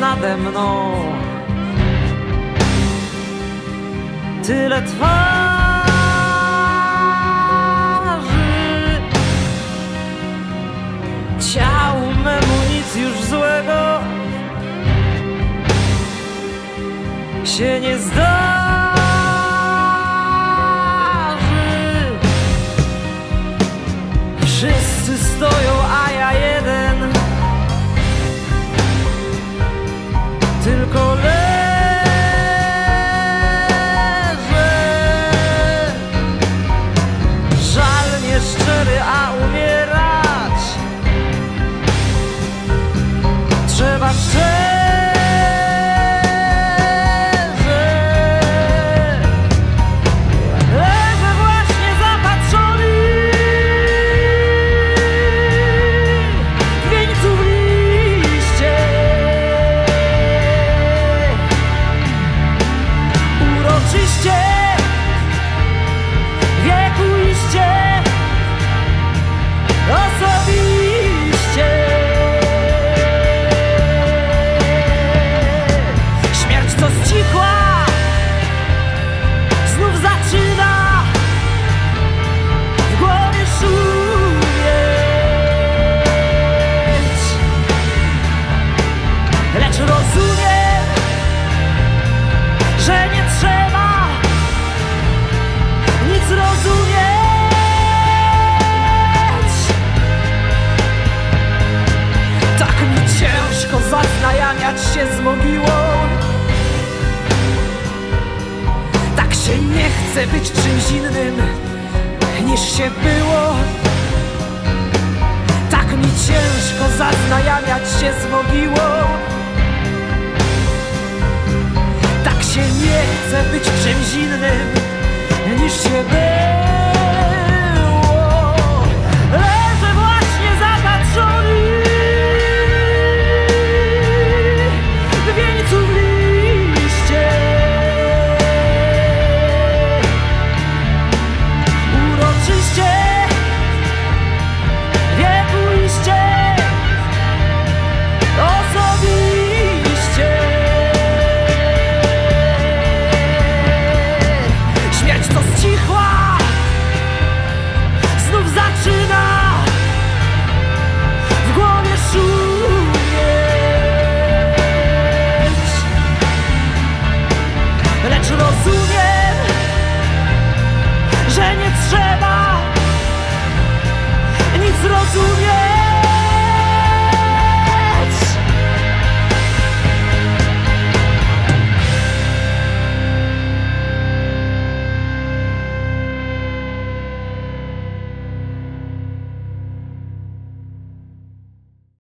nade mną. Tyle twarzy. Ciału memu nic już złego Się nie zdarzy chce być czymś innym niż się było. Tak mi ciężko zaznajamiać się z mogiłą. Tak się nie chce być czymś innym niż się było